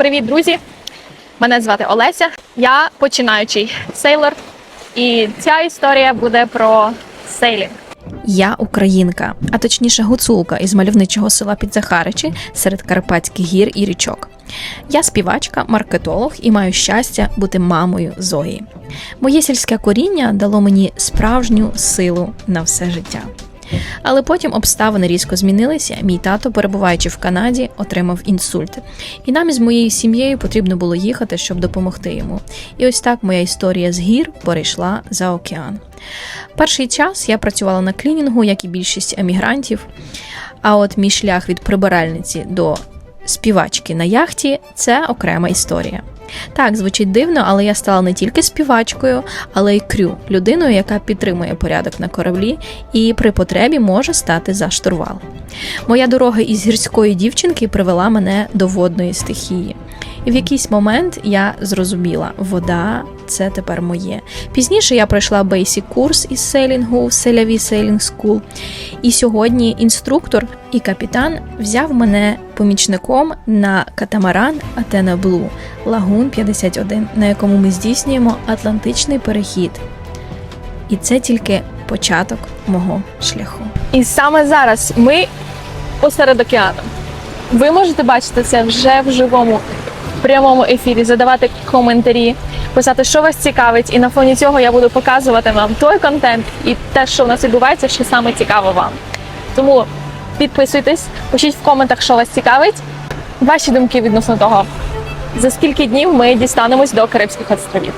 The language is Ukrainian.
Привіт, друзі! Мене звати Олеся. Я починаючий сейлор, і ця історія буде про сейлінг. Я українка, а точніше гуцулка із мальовничого села Підзахаричі серед Карпатських гір і річок. Я співачка, маркетолог і маю щастя бути мамою Зої. Моє сільське коріння дало мені справжню силу на все життя. Але потім обставини різко змінилися. Мій тато, перебуваючи в Канаді, отримав інсульт. І нам із моєю сім'єю потрібно було їхати, щоб допомогти йому. І ось так моя історія з гір перейшла за океан. Перший час я працювала на клінінгу, як і більшість емігрантів. А от мій шлях від прибиральниці до співачки на яхті це окрема історія. Так, звучить дивно, але я стала не тільки співачкою, але й крю, людиною, яка підтримує порядок на кораблі і при потребі може стати за штурвал. Моя дорога із гірської дівчинки привела мене до водної стихії. І в якийсь момент я зрозуміла, вода це тепер моє. Пізніше я пройшла бейсік курс із сейлінгу в селяві Сейлінг Скул. І сьогодні інструктор і капітан взяв мене помічником на катамаран Атена Блу Лагун 51, на якому ми здійснюємо Атлантичний перехід. І це тільки початок мого шляху. І саме зараз ми посеред океану. Ви можете бачити це вже в живому прямому ефірі, задавати коментарі, писати, що вас цікавить, і на фоні цього я буду показувати вам той контент і те, що в нас відбувається, що саме цікаво вам. Тому підписуйтесь, пишіть в коментах, що вас цікавить, ваші думки відносно того, за скільки днів ми дістанемось до Карибських островів.